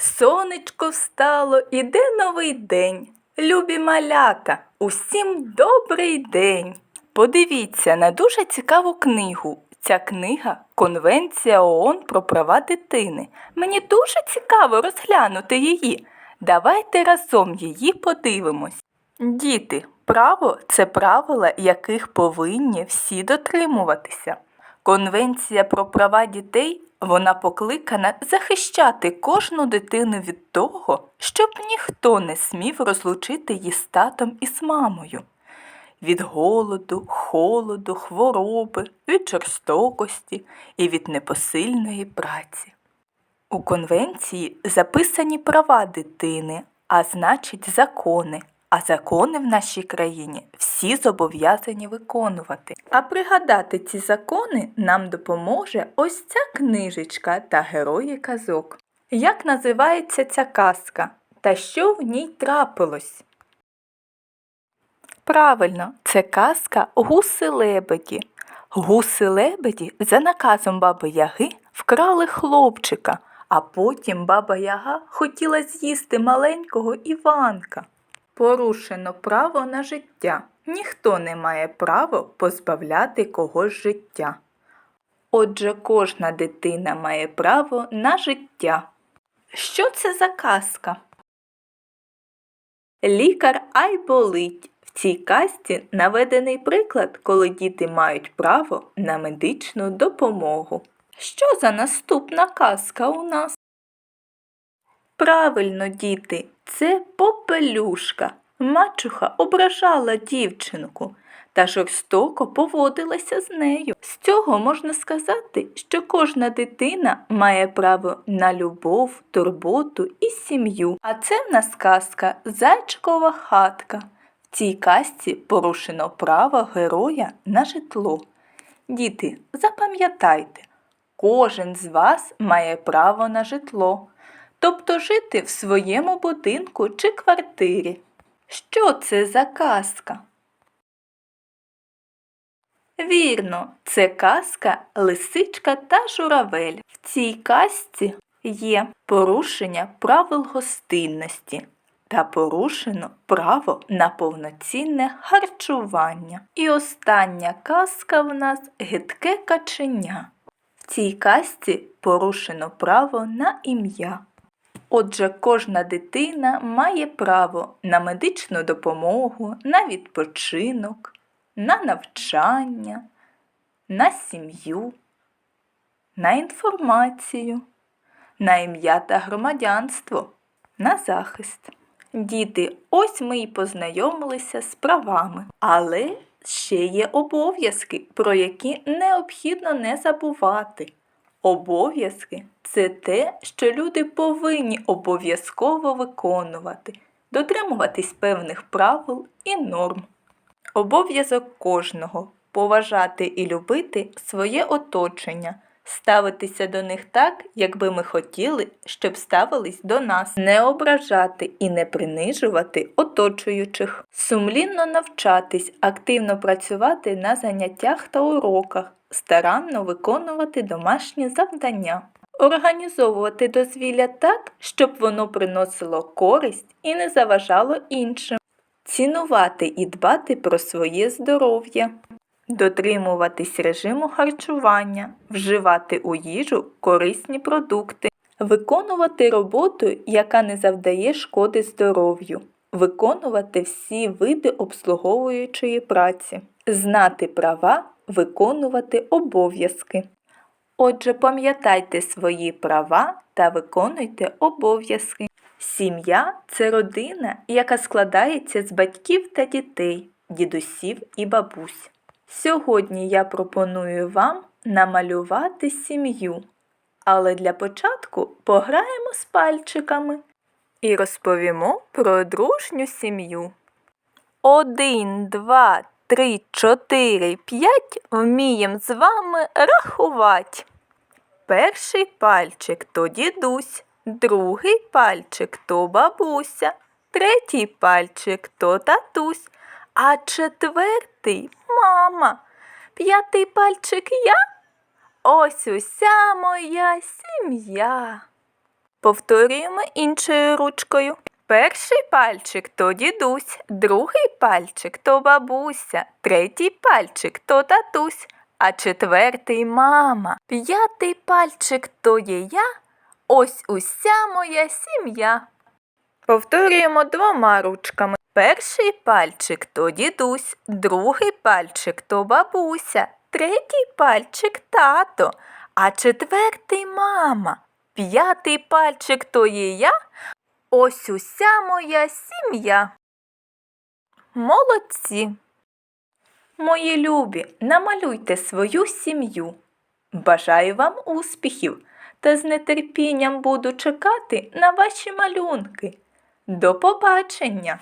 Сонечко встало, іде новий день. Любі малята, усім добрий день. Подивіться на дуже цікаву книгу. Ця книга Конвенція ООН про права дитини. Мені дуже цікаво розглянути її. Давайте разом її подивимось. Діти, право це правила, яких повинні всі дотримуватися. Конвенція про права дітей вона покликана захищати кожну дитину від того, щоб ніхто не смів розлучити її з татом і з мамою. Від голоду, холоду, хвороби, від жорстокості і від непосильної праці. У конвенції записані права дитини, а значить закони. А закони в нашій країні всі зобов'язані виконувати. А пригадати ці закони нам допоможе ось ця книжечка та герої казок. Як називається ця казка та що в ній трапилось? Правильно, це казка Гуси-лебеді. Гуси-лебеді за наказом баби Яги вкрали хлопчика, а потім баба Яга хотіла з'їсти маленького Іванка. Порушено право на життя. Ніхто не має права позбавляти когось життя. Отже, кожна дитина має право на життя. Що це за казка? Лікар ай болить. В цій казці наведений приклад, коли діти мають право на медичну допомогу. Що за наступна казка у нас? Правильно, діти, це попелюшка. Мачуха ображала дівчинку та жорстоко поводилася з нею. З цього можна сказати, що кожна дитина має право на любов, турботу і сім'ю. А це в нас казка Зайчикова хатка. В цій казці порушено право героя на житло. Діти, запам'ятайте, кожен з вас має право на житло, тобто жити в своєму будинку чи квартирі. Що це за казка? Вірно, це казка Лисичка та журавель. В цій казці є порушення правил гостинності та порушено право на повноцінне харчування. І остання казка в нас гидке каченя. В цій казці порушено право на ім'я. Отже, кожна дитина має право на медичну допомогу, на відпочинок, на навчання, на сім'ю, на інформацію, на ім'я та громадянство, на захист. Діти, ось ми й познайомилися з правами, але ще є обов'язки, про які необхідно не забувати. Обов'язки це те, що люди повинні обов'язково виконувати, дотримуватись певних правил і норм. Обов'язок кожного поважати і любити своє оточення, ставитися до них так, як би ми хотіли, щоб ставились до нас, не ображати і не принижувати оточуючих, сумлінно навчатись, активно працювати на заняттях та уроках, старанно виконувати домашні завдання. Організовувати дозвілля так, щоб воно приносило користь і не заважало іншим. Цінувати і дбати про своє здоров'я, дотримуватись режиму харчування, вживати у їжу корисні продукти, виконувати роботу, яка не завдає шкоди здоров'ю, виконувати всі види обслуговуючої праці, знати права, виконувати обов'язки. Отже, пам'ятайте свої права та виконуйте обов'язки. Сім'я це родина, яка складається з батьків та дітей, дідусів і бабусь. Сьогодні я пропоную вам намалювати сім'ю, але для початку пограємо з пальчиками і розповімо про дружню сім'ю. Один, два, три, чотири, п'ять вмієм з вами рахувати. Перший пальчик то дідусь, другий пальчик то бабуся, третій пальчик то татусь, а четвертий мама. П'ятий пальчик я. Ось уся моя сім'я. Повторюємо іншою ручкою. Перший пальчик то дідусь, другий пальчик то бабуся, третій пальчик то татусь, а четвертий мама. П'ятий пальчик то є я, ось уся моя сім'я. Повторюємо двома ручками. Перший пальчик то дідусь, другий пальчик то бабуся, третій пальчик тато, а четвертий мама. П'ятий пальчик то є я, ось уся моя сім'я. Молодці. Мої любі, намалюйте свою сім'ю. Бажаю вам успіхів та з нетерпінням буду чекати на ваші малюнки. До побачення!